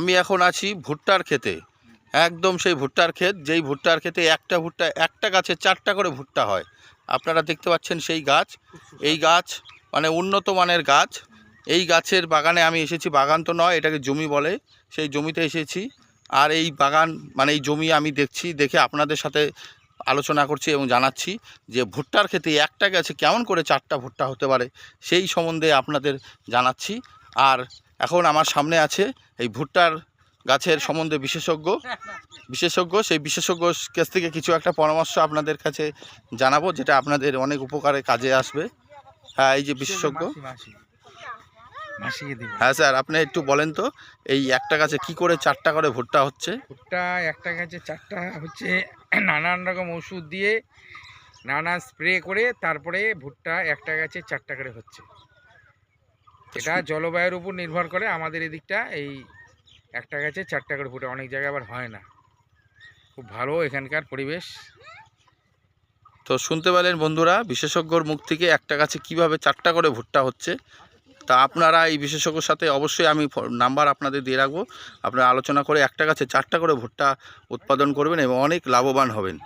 আমি এখন আছি ভুট্টার ক্ষেতে। একদম সেই ভুট্টার ক্ষেত, যেই ভুট্টার ক্ষেতে একটা ভুট্টা, একটা গাছে চারটা করে ভুট্টা হয়। আপনারা দেখতে পাচ্ছেন সেই গাছ। এই গাছ মানে উন্নত মানের গাছ। এই গাছের বাগানে আমি এসেছি, বাগান তো নয়, এটাকে জমি বলে। সেই জমিতে এসেছি। আর এই বাগান মানে এই জমি আমি দেখছি, দেখে আপনাদের সাথে আলোচনা করছি এবং জানাচ্ছি যে ভুট্টার ক্ষেতে একটা গাছে কেমন করে চারটা ভুট্টা হতে পারে, সেই সম্বন্ধে আপনাদের জানাচ্ছি। আর এখন আমার সামনে আছে এই ভুট্টার গাছের সম্বন্ধে বিশেষজ্ঞ। বিশেষজ্ঞ সেই বিশেষজ্ঞ কাছ থেকে কিছু একটা পরামর্শ আপনাদের কাছে জানাব যেটা আপনাদের অনেক উপকারে কাজে আসবে। হ্যাঁ এই যে বিশেষজ্ঞ। হ্যাঁ স্যার আপনি একটু বলেন তো এই একটা গাছে কি করে চারটা করে ভুট্টা হচ্ছে? ভুট্টা একটা গাছে চারটা হচ্ছে নানান রকম ওষুধ দিয়ে নানা স্প্রে করে তারপরে ভুট্টা একটা গাছে চারটা করে হচ্ছে। এটা জলবায়ুর উপর নির্ভর করে আমাদের এদিকটা এই একটা গাছে চারটা করে ভুট্টা অনেক জায়গায় আবার হয় না। খুব ভালো এখানকার পরিবেশ। তো শুনতে পেলেন বন্ধুরা বিশেষজ্ঞর মুখ থেকে একটা গাছে কীভাবে চারটা করে ভুট্টা হচ্ছে তা আপনারা এই বিশেষজ্ঞর সাথে অবশ্যই আমি নাম্বার আপনাদের দিয়ে রাখব। আপনারা আলোচনা করে একটা গাছে চারটা করে ভুট্টা উৎপাদন করবেন এবং অনেক লাভবান হবেন।